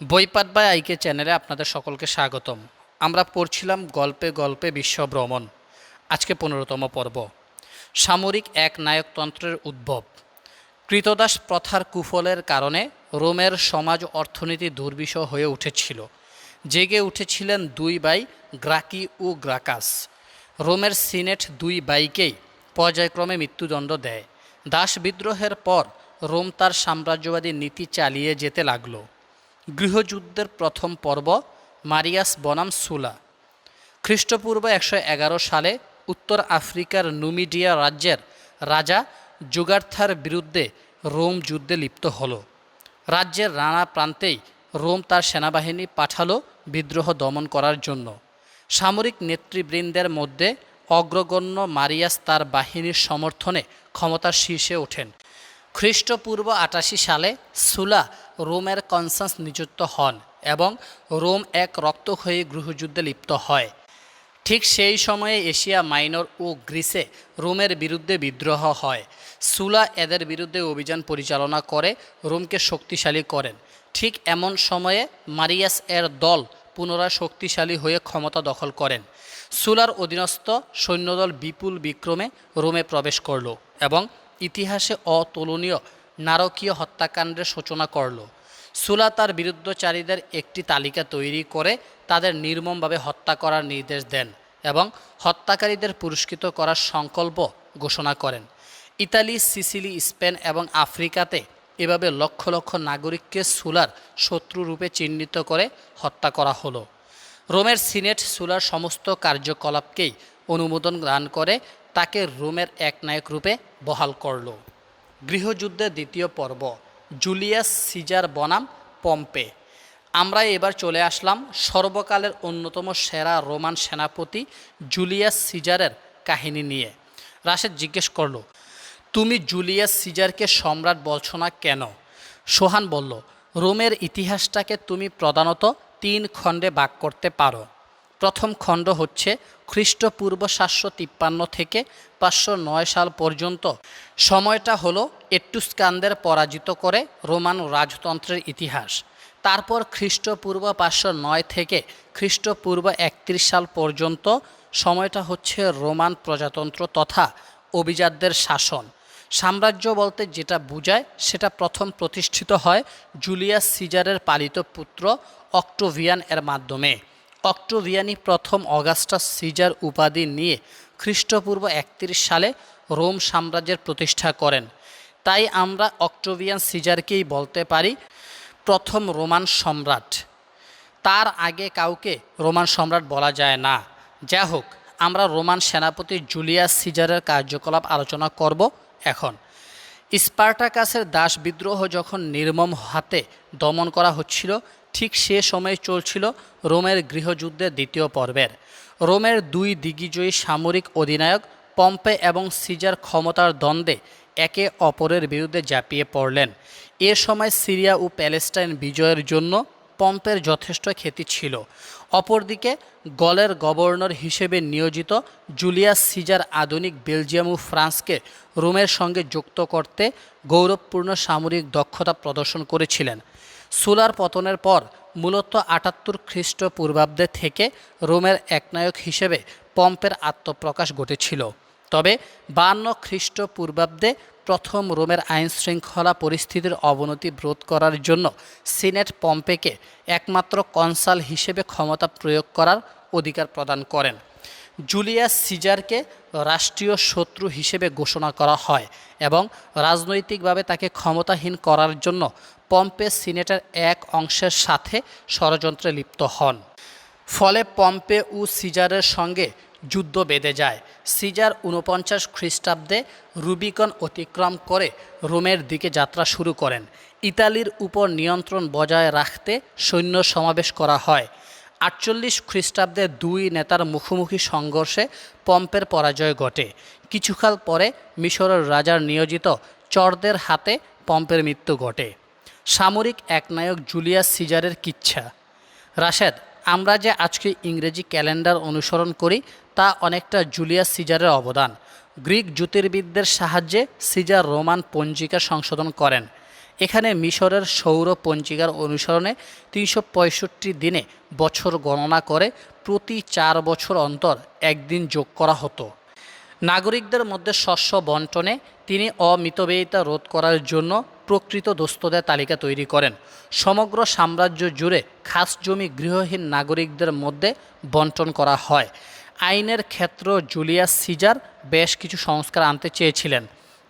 বইপাট by আইকে চ্যানেলে আপনাদের সকলকে স্বাগতম। আমরা পড়ছিলাম গল্পে গল্পে বিশ্ব ভ্রমণ আজকে পনেরোতম পর্ব। সামরিক এক নায়কতন্ত্রের উদ্ভব। কৃতদাস প্রথার কুফলের কারণে রোমের সমাজ অর্থনীতি দুর্বিষহ হয়ে উঠেছিল। জেগে উঠেছিলেন দুই ভাই গ্রাকি ও গ্রাকাস। রোমের সিনেট দুই বাইকেই পর্যায়ক্রমে মৃত্যুদণ্ড দেয়। দাস বিদ্রোহের পর রোম তার সাম্রাজ্যবাদী নীতি চালিয়ে যেতে লাগল। গৃহযুদ্ধের প্রথম পর্ব, মারিয়াস বনাম সুলা। খ্রিস্টপূর্ব একশো এগারো সালে উত্তর আফ্রিকার নুমিডিয়া রাজ্যের রাজা যুগার্থার বিরুদ্ধে রোম যুদ্ধে লিপ্ত হল। রাজ্যের নানা প্রান্তেই রোম তার সেনাবাহিনী পাঠালো বিদ্রোহ দমন করার জন্য। সামরিক নেতৃবৃন্দের মধ্যে অগ্রগণ্য মারিয়াস তার বাহিনীর সমর্থনে ক্ষমতার শীর্ষে ওঠেন। খ্রিস্টপূর্ব আটাশি সালে সুলা রোমের কনসান্স নিযুক্ত হন এবং রোম এক রক্ত হয়ে গৃহযুদ্ধে লিপ্ত হয়। ঠিক সেই সময়ে এশিয়া মাইনর ও গ্রিসে রোমের বিরুদ্ধে বিদ্রোহ হয়। সুলা এদের বিরুদ্ধে অভিযান পরিচালনা করে, রোমকে শক্তিশালী করেন। ঠিক এমন সময়ে মারিয়াস এর দল পুনরায় শক্তিশালী হয়ে ক্ষমতা দখল করেন। সুলার অধীনস্থ সৈন্যদল বিপুল বিক্রমে রোমে প্রবেশ করল এবং ইতিহাসে অতুলনীয় নারকীয় হত্যাকাণ্ডের সূচনা করল। সুলা তার বিরুদ্ধচারীদের একটি তালিকা তৈরি করে তাদের নির্মমভাবে হত্যা করার নির্দেশ দেন এবং হত্যাকারীদের পুরস্কৃত করার সংকল্প ঘোষণা করেন। ইতালি, সিসিলি, স্পেন এবং আফ্রিকাতে এভাবে লক্ষ লক্ষ নাগরিককে সুলার শত্রুরূপে চিহ্নিত করে হত্যা করা হলো। রোমের সিনেট সুলার সমস্ত কার্যকলাপকেই অনুমোদন দান করে তাকে রোমের এক নায়ক রূপে বহাল করল। গৃহযুদ্ধের দ্বিতীয় পর্ব, জুলিয়াস সিজার বনাম পম্পে। আমরা এবার চলে আসলাম সর্বকালের অন্যতম সেরা রোমান সেনাপতি জুলিয়াস সিজারের কাহিনী নিয়ে। রাশেদ জিজ্ঞেস করল, তুমি জুলিয়াস সিজারকে সম্রাট বলছো না কেন? সোহান বলল, রোমের ইতিহাসটাকে তুমি প্রধানত তিন খণ্ডে ভাগ করতে পারো। প্রথম খণ্ড হচ্ছে খ্রিস্টপূর্ব সাতশো তিপ্পান্ন থেকে পাঁচশো নয় সাল পর্যন্ত। সময়টা হলো এট্টুস্কানদের পরাজিত করে রোমান রাজতন্ত্রের ইতিহাস। তারপর খ্রিস্টপূর্ব পাঁচশো নয় থেকে খ্রিস্টপূর্ব একত্রিশ সাল পর্যন্ত সময়টা হচ্ছে রোমান প্রজাতন্ত্র তথা অভিজাতদের শাসন। সাম্রাজ্য বলতে যেটা বোঝায়, সেটা প্রথম প্রতিষ্ঠিত হয় জুলিয়াস সিজারের পালিত পুত্র অক্টোভিয়ান এর মাধ্যমে। অক্টোভিয়ানি প্রথম অগাস্টাস সিজার উপাধি নিয়ে খ্রিস্টপূর্ব একত্রিশ সালে রোম সাম্রাজ্যের প্রতিষ্ঠা করেন। তাই আমরা অক্টোভিয়ান সিজারকেই বলতে পারি প্রথম রোমান সম্রাট। তার আগে কাউকে রোমান সম্রাট বলা যায় না। যা হোক আমরা রোমান সেনাপতি জুলিয়াস সিজারের কার্যকলাপ আলোচনা করব এখন। স্পার্টাকাসের দাস বিদ্রোহ যখন নির্মম হাতে দমন করা হচ্ছিল ঠিক সে সময় চলছিল রোমের গৃহযুদ্ধের দ্বিতীয় পর্বের। রোমের দুই দিগ্বিজয়ী সামরিক অধিনায়ক পম্পে এবং সিজার ক্ষমতার দ্বন্দ্বে একে অপরের বিরুদ্ধে ঝাঁপিয়ে পড়লেন। এ সময় সিরিয়া ও প্যালেস্টাইন বিজয়ের জন্য পম্পের যথেষ্ট খ্যাতি ছিল। অপরদিকে গলের গভর্নর হিসেবে নিয়োজিত জুলিয়াস সিজার আধুনিক বেলজিয়াম ও ফ্রান্সকে রোমের সঙ্গে যুক্ত করতে গৌরবপূর্ণ সামরিক দক্ষতা প্রদর্শন করেছিলেন। সুলার পতনের পর মূলত আটাত্তর খ্রিস্টপূর্বাব্দে থেকে রোমের একনায়ক হিসেবে পম্পের আত্মপ্রকাশ ঘটেছিল। তবে বান্ন খ্রিস্টপূর্বাব্দে প্রথম রোমের আইন শৃঙ্খলা পরিস্থিতির অবনতি রোধ করার জন্য সিনেট পম্পেকে একমাত্র কনসাল হিসেবে ক্ষমতা প্রয়োগ করার অধিকার প্রদান করেন। জুলিয়াস সিজারকে রাষ্ট্রীয় শত্রু হিসেবে ঘোষণা করা হয় এবং রাজনৈতিকভাবে তাকে ক্ষমতাহীন করার জন্য পম্পে সিনেটের এক অংশের সাথে ষড়যন্ত্রে লিপ্ত হন। ফলে পম্পে ও সিজারের সঙ্গে যুদ্ধ বেঁধে যায়। সিজার ঊনপঞ্চাশ খ্রিস্টাব্দে রুবিকন অতিক্রম করে রোমের দিকে যাত্রা শুরু করেন। ইতালির উপর নিয়ন্ত্রণ বজায় রাখতে সৈন্য সমাবেশ করা হয়। আটচল্লিশ খ্রিস্টাব্দে দুই নেতার মুখোমুখি সংঘর্ষে পম্পের পরাজয় ঘটে। কিছুকাল পরে মিশরের রাজার নিয়োজিত চরদের হাতে পম্পের মৃত্যু ঘটে। সামরিক একনায়ক জুলিয়াস সিজারের কিচ্ছা। রাশেদ, আমরা যে আজকে ইংরেজি ক্যালেন্ডার অনুসরণ করি, তা অনেকটা জুলিয়াস সিজারের অবদান। গ্রিক জ্যোতির্বিদদের সাহায্যে সিজার রোমান পঞ্জিকা সংশোধন করেন। এখানে মিশরের সৌর পঞ্জিকার অনুসরণে তিনশো পঁয়ষট্টি দিনে বছর গণনা করে প্রতি চার বছর অন্তর একদিন যোগ করা হতো। নাগরিকদের মধ্যে শস্য বন্টনে তিনি অমিতব্যয়িতা রোধ করার জন্য প্রকৃত দোস্তদের তালিকা তৈরি করেন। সমগ্র সাম্রাজ্য জুড়ে খাস জমি গৃহহীন নাগরিকদের মধ্যে বন্টন করা হয়। আইনের ক্ষেত্র জুলিয়াস সিজার বেশ কিছু সংস্কার আনতে চেয়েছিলেন,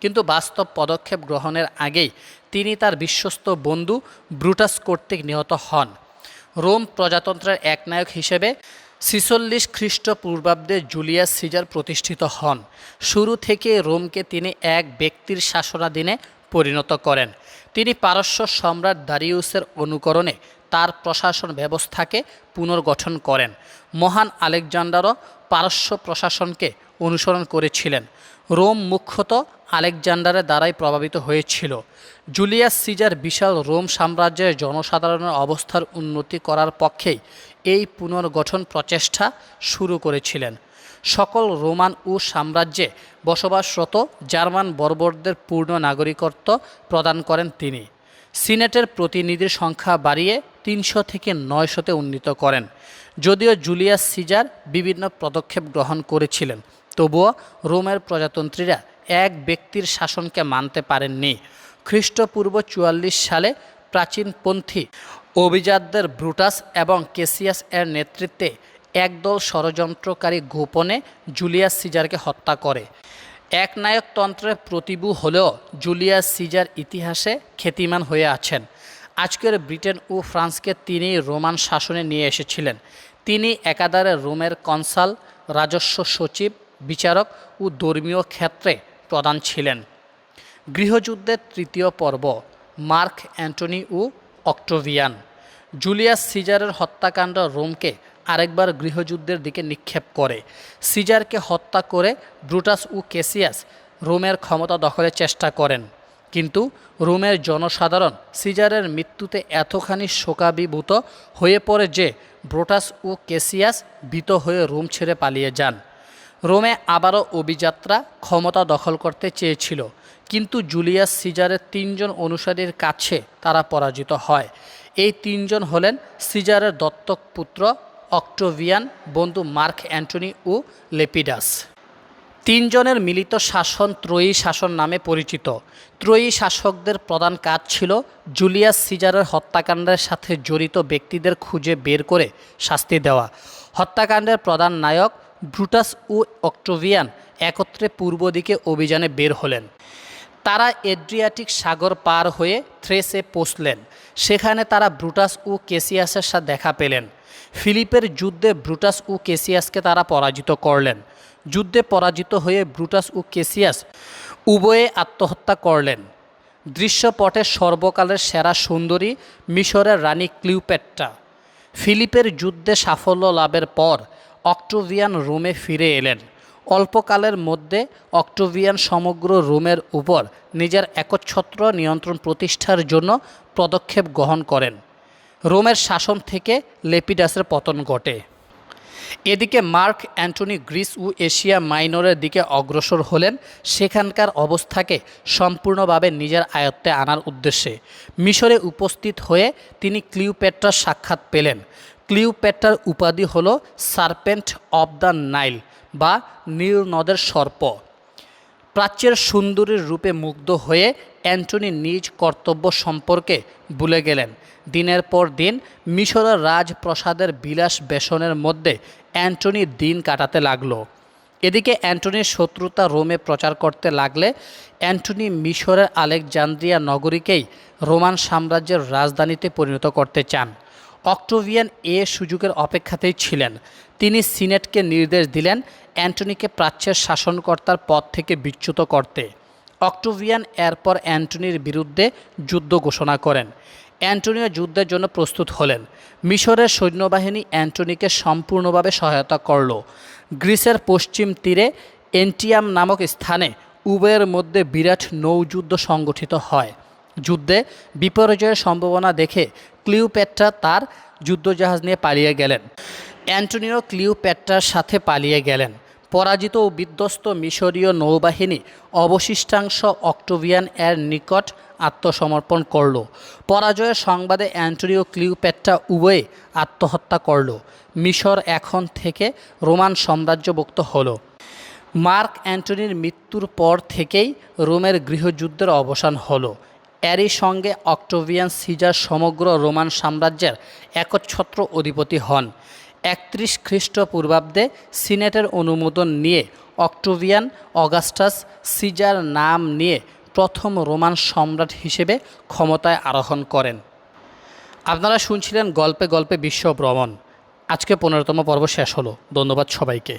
কিন্তু বাস্তব পদক্ষেপ গ্রহণের আগেই তিনি তার বিশ্বস্ত বন্ধু ব্রুটাস কর্তৃক নিহত হন। রোম প্রজাতন্ত্রের একনায়ক হিসেবে ছিচল্লিশ খ্রিস্টপূর্বাব্দে জুলিয়াস সিজার প্রতিষ্ঠিত হন। শুরু থেকে রোমকে তিনি এক ব্যক্তির শাসনাধীনে পরিণত করেন। তিনি পারস্য সম্রাট দারিউসের অনুকরণে তার প্রশাসন ব্যবস্থাকে পুনর্গঠন করেন। মহান আলেকজান্ডারও পারস্য প্রশাসনকে অনুসরণ করেছিলেন। রোম মুখ্যত আলেকজান্ডারের দ্বারাই প্রভাবিত হয়েছিল। জুলিয়াস সিজার বিশাল রোম সাম্রাজ্যের জনসাধারণের অবস্থার উন্নতি করার পক্ষেই এই পুনর্গঠন প্রচেষ্টা শুরু করেছিলেন। সকল রোমান ও সাম্রাজ্যে বসবাসরত জার্মান বর্বরদের পূর্ণ নাগরিকত্ব প্রদান করেন তিনি। সিনেটের প্রতিনিধির সংখ্যা বাড়িয়ে তিনশো থেকে নয়শোতে উন্নীত করেন। যদিও জুলিয়াস সিজার বিভিন্ন পদক্ষেপ গ্রহণ করেছিলেন, তবুও রোমের প্রজাতন্ত্রীরা এক ব্যক্তির শাসনকে মানতে পারেননি। খ্রিস্টপূর্ব চুয়াল্লিশ সালে প্রাচীনপন্থী অভিজাতদের ব্রুটাস এবং কেসিয়াস এর নেতৃত্বে একদল ষড়যন্ত্রকারী গোপনে জুলিয়াস সিজারকে হত্যা করে। একনায়কতন্ত্রের প্রতিবু হলেও জুলিয়াস সিজার ইতিহাসে খ্যাতিমান হয়ে আছেন। আজকের ব্রিটেন ও ফ্রান্সকে তিনি রোমান শাসনে নিয়ে এসেছিলেন। তিনি একাধারে রোমের কনসাল, রাজস্ব সচিব, বিচারক ও ধর্মীয় ক্ষেত্রে প্রধান ছিলেন। গৃহযুদ্ধের তৃতীয় পর্ব, মার্ক অ্যান্টনি ও অক্টোভিয়ান। জুলিয়াস সিজারের হত্যাকাণ্ড রোমকে আরেকবার গৃহযুদ্ধের দিকে নিক্ষেপ করে। সিজারকে হত্যা করে ব্রুটাস ও কেসিয়াস রোমের ক্ষমতা দখলের চেষ্টা করেন। কিন্তু রোমের জনসাধারণ সিজারের মৃত্যুতে এতখানি শোকাবিভূত হয়ে পড়ে যে ব্রোটাস ও কেসিয়াস ভীত হয়ে রোম ছেড়ে পালিয়ে যান। রোমে আবারও অভিযাত্রা ক্ষমতা দখল করতে চেয়েছিল, কিন্তু জুলিয়াস সিজারের তিনজন অনুসারীর কাছে তারা পরাজিত হয়। এই তিনজন হলেন সিজারের দত্তক পুত্র অক্টোভিয়ান, বন্ধু মার্ক অ্যান্টনি ও লেপিডাস। তিনজনের মিলিত শাসন ত্রয়ী শাসন নামে পরিচিত। ত্রয়ী শাসকদের প্রধান কাজ ছিল জুলিয়াস সিজারের হত্যাকাণ্ডের সাথে জড়িত ব্যক্তিদের খুঁজে বের করে শাস্তি দেওয়া। হত্যাকাণ্ডের প্রধান নায়ক ব্রুটাস ও অক্টোভিয়ান একত্রে পূর্ব দিকে অভিযানে বের হলেন। তারা এড্রিয়াটিক সাগর পার হয়ে থ্রেসে পৌঁছলেন। সেখানে তারা ব্রুটাস ও কেসিয়াসের সাথে দেখা পেলেন। ফিলিপের যুদ্ধে ব্রুটাস ও কেসিয়াসকে তারা পরাজিত করলেন। যুদ্ধে পরাজিত হয়ে ব্রুটাস ও কেসিয়াস উভয়ে আত্মহত্যা করলেন। দৃশ্যপটে সর্বকালের সেরা সুন্দরী মিশরের রানী ক্লিউপেট্টা ফিলিপের যুদ্ধে সাফল্য লাভের পর অক্টোভিয়ান রোমে ফিরে এলেন। অল্পকালের মধ্যে অক্টোভিয়ান সমগ্র রোমের উপর নিজের একচ্ছত্র নিয়ন্ত্রণ প্রতিষ্ঠার জন্য পদক্ষেপ গ্রহণ করেন। রোমের শাসন থেকে লেপিডাসের পতন ঘটে। এদিকে মার্ক অ্যান্টনি গ্রিস ও এশিয়া মাইনরের দিকে অগ্রসর হলেন, সেখানকার অবস্থাকে সম্পূর্ণভাবে নিজের আয়ত্তে আনার উদ্দেশ্যে। মিশরে উপস্থিত হয়ে তিনি ক্লিওপেট্রার সাক্ষাৎ পেলেন। ক্লিওপেট্রার উপাধি হল সার্পেন্ট অব দ্য নাইল বা নীল নদের সর্প। প্রাচ্যের সুন্দরীর রূপে মুগ্ধ হয়ে অ্যান্টনি নিজ কর্তব্য সম্পর্কে ভুলে গেলেন। দিনের পর দিন মিশরের রাজপ্রসাদের বিলাস বেসনের মধ্যে অ্যান্টনি দিন কাটাতে লাগল। এদিকে অ্যান্টনির শত্রুতা রোমে প্রচার করতে লাগলে অ্যান্টনি মিশরের আলেকজান্দ্রিয়া নগরীকেই রোমান সাম্রাজ্যের রাজধানীতে পরিণত করতে চান। অক্টোভিয়ান এ সুযোগের অপেক্ষাতেই ছিলেন। তিনি সিনেটকে নির্দেশ দিলেন অ্যান্টনিকে প্রাচ্যের শাসনকর্তার পদ থেকে বিচ্যুত করতে। অক্টোভিয়ান এরপর অ্যান্টনির বিরুদ্ধে যুদ্ধ ঘোষণা করেন। অ্যান্টনিও যুদ্ধের জন্য প্রস্তুত হলেন। মিশরের সৈন্যবাহিনী অ্যান্টনিকে সম্পূর্ণভাবে সহায়তা করল। গ্রিসের পশ্চিম তীরে এন্টিয়াম নামক স্থানে উভয়ের মধ্যে বিরাট নৌযুদ্ধ সংগঠিত হয়। যুদ্ধে বিপর্যয়ের সম্ভাবনা দেখে ক্লিওপেট্রা তার যুদ্ধজাহাজ নিয়ে পালিয়ে গেলেন। অ্যান্টনিও ক্লিওপেট্রার সাথে পালিয়ে গেলেন। পরাজিত ও বিধ্বস্ত মিশরীয় নৌবাহিনী অবশিষ্টাংশ অক্টোভিয়ান এর নিকট আত্মসমর্পণ করল। পরাজয়ের সংবাদে অ্যান্টোনিও ক্লিওপেট্রা উভয়ে আত্মহত্যা করল। মিশর এখন থেকে রোমান সাম্রাজ্যভুক্ত হলো। মার্ক অ্যান্টনির মৃত্যুর পর থেকেই রোমের গৃহযুদ্ধের অবসান হলো। এরই সঙ্গে অক্টোভিয়ান সিজার সমগ্র রোমান সাম্রাজ্যের একচ্ছত্র অধিপতি হন। একত্রিশ খ্রিস্টপূর্বাব্দে সিনেটের অনুমোদন নিয়ে অক্টোভিয়ান অগাস্টাস সিজার নাম নিয়ে প্রথম রোমান সম্রাট হিসেবে ক্ষমতায় আরোহণ করেন। আপনারা শুনছিলেন গল্পে গল্পে বিশ্ব ভ্রমণ আজকে পনেরোতম পর্ব শেষ হলো। ধন্যবাদ সবাইকে।